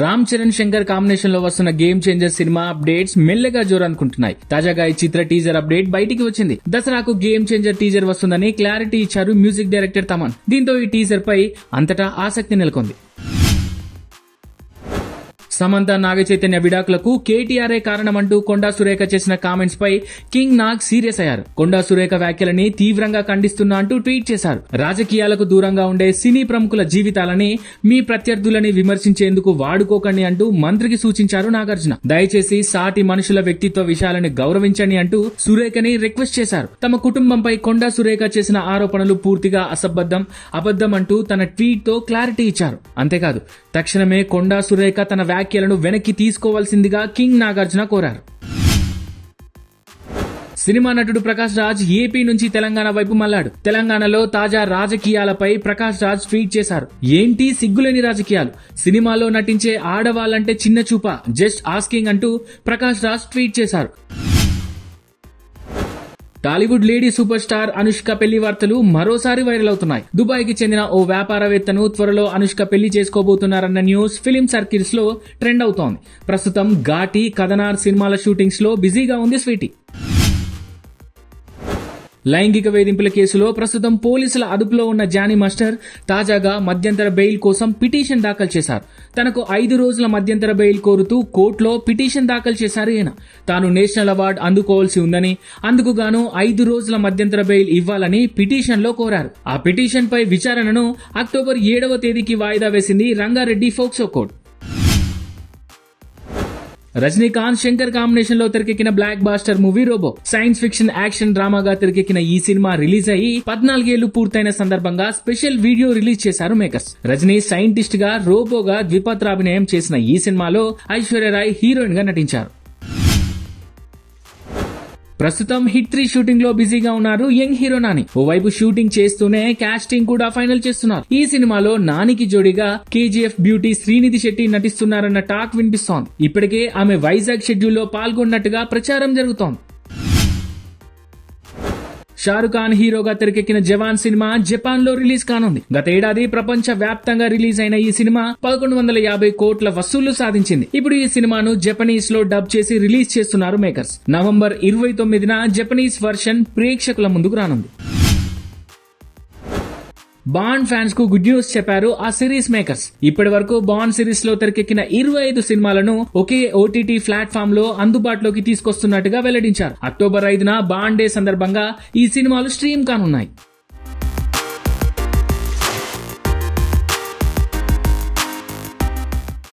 రామ్ చరణ్ శంకర్ కాంబినేషన్లో వస్తున్న game changer cinema updates మెల్లగా జోరనుకుంటున్నాయి తాజాగా ఈ చిత్ర టీజర్ అప్డేట్ బయటికి వచ్చింది. దసరాకు గేమ్ చేంజర్ టీజర్ వస్తుందని క్లారిటీ ఇచ్చారు మ్యూజిక్ డైరెక్టర్ తమన్. దీంతో ఈ టీజర్ పై అంతటా ఆసక్తి నెలకొంది. సమంత నాగచైతన్య విడాకులకు కేటీఆర్ఏ కారణమంటూ కొండా సురేఖ చేసిన కామెంట్స్ పై కింగ్ నాగ్ సీరియస్ అయ్యారు. కొండా సురేఖ వ్యాఖ్యలని తీవ్రంగా ఖండిస్తున్నా అంటూ ట్వీట్ చేశారు. రాజకీయాలకు దూరంగా ఉండే సినీ ప్రముఖుల జీవితాలని మీ ప్రత్యర్థులని విమర్శించేందుకు వాడుకోకండి అంటూ మంత్రికి సూచించారు నాగార్జున. దయచేసి సాటి మనుషుల వ్యక్తిత్వ విషయాలను గౌరవించండి అంటూ సురేఖని రిక్వెస్ట్ చేశారు. తమ కుటుంబంపై కొండా సురేఖ చేసిన ఆరోపణలు పూర్తిగా అసబద్దం అబద్ధం అంటూ తన ట్వీట్తో క్లారిటీ ఇచ్చారు. అంతేకాదు తక్షణమే కొండా సురేఖ తన వ్యాఖ్య వ్యాఖ్యలను వెనక్కి తీసుకోవాల్సిందిగా కింగ్ నాగార్జున కోరారు. సినిమా నటుడు ప్రకాష్ రాజ్ ఏపీ నుంచి తెలంగాణ వైపు మళ్ళాడు. తెలంగాణలో తాజా రాజకీయాలపై ప్రకాష్ రాజ్ ట్వీట్ చేశారు. ఏంటి సిగ్గులేని రాజకీయాలు? సినిమాలో నటించే ఆడవాళ్ళంటే చిన్న చూప జస్ట్ ఆస్కింగ్ అంటూ ప్రకాష్ రాజ్ ట్వీట్ చేశారు. Tollywood lady super star Anushka పెళ్ళి వార్తలు మరోసారి వైరల్ అవుతున్నాయి. దుబాయ్కి చెందిన ఓ వ్యాపారవేత్తను త్వరలో అనుష్క పెళ్ళి చేసుకోబోతున్నారన్న న్యూస్ ఫిలిం సర్కిల్స్లో ట్రెండ్ అవుతోంది. ప్రస్తుతం ఘాటి కథనార్ సినిమాల షూటింగ్స్లో బిజీగా ఉంది స్వీటీ. లైంగిక వేధింపుల కేసులో ప్రస్తుతం పోలీసుల అదుపులో ఉన్న జానీ మాస్టర్ తాజాగా మధ్యంతర బెయిల్ కోసం పిటిషన్ దాఖలు చేశారు. తనకు ఐదు రోజుల మధ్యంతర బెయిల్ కోరుతూ కోర్టులో పిటిషన్ దాఖలు చేశారు ఈయన. తాను నేషనల్ అవార్డు అందుకోవాల్సి ఉందని అందుకు గాను ఐదు రోజుల మధ్యంతర బెయిల్ ఇవ్వాలని పిటిషన్లో కోరారు. ఆ పిటిషన్ పై విచారణను అక్టోబర్ ఏడవ తేదీకి వాయిదా వేసింది రంగారెడ్డి ఫోక్సో కోర్టు. రజనీకాంత్ శంకర్ కాంబినేషన్లో తెరకెక్కిన blockbuster movie Robo science fiction action డ్రామాగా తెరకెక్కిన ఈ సినిమా రిలీజ్ అయ్యి పద్నాలుగేళ్ళు పూర్తయిన సందర్భంగా స్పెషల్ వీడియో రిలీజ్ చేశారు మేకర్స్. రజనీ సైంటిస్ట్గా రోబోగా ద్విపాత్రాభినయం చేసిన ఈ సినిమాలో ఐశ్వర్యరాయ్ హీరోయిన్గా నటించారు. ప్రస్తుతం హిట్ త్రీ షూటింగ్లో బిజీగా ఉన్నారు యంగ్ హీరో నాని. ఓవైపు షూటింగ్ చేస్తూనే కాస్టింగ్ కూడా ఫైనల్ చేస్తున్నారు. ఈ సినిమాలో నానికి జోడిగా కేజీఎఫ్ బ్యూటీ శ్రీనిధి శెట్టి నటిస్తున్నారన్న టాక్ వినిపిస్తోంది. ఇప్పటికే ఆమె వైజాగ్ షెడ్యూల్లో పాల్గొన్నట్టుగా ప్రచారం జరుగుతోంది. షారుఖ్ ఖాన్ హీరోగా తెరకెక్కిన జవాన్ సినిమా జపాన్లో రిలీజ్ కానుంది. గత ఏడాది ప్రపంచ వ్యాప్తంగా రిలీజ్ అయిన ఈ సినిమా పదకొండు వందల యాభై కోట్ల వసూళ్ళు సాధించింది. ఇప్పుడు ఈ సినిమాను జపనీస్లో డబ్ చేసి రిలీజ్ చేస్తున్నారు మేకర్స్. నవంబర్ ఇరవై తొమ్మిదిన జపనీస్ వర్షన్ ప్రేక్షకుల ముందుకు రానుంది. బాండ్ ఫ్యాన్స్కు గుడ్ న్యూస్ చెప్పారు ఆ సిరీస్ మేకర్స్. ఇప్పటి వరకు బాండ్ సిరీస్లో తెరకెక్కిన ఇరవై ఐదు సినిమాలను ఒకే ఓటీటీ ప్లాట్ఫామ్లో అందుబాటులోకి తీసుకొస్తున్నట్టుగా వెల్లడించారు. అక్టోబర్ ఐదున బాండ్ డే సందర్భంగా ఈ సినిమాలు స్ట్రీమ్ కానున్నాయి.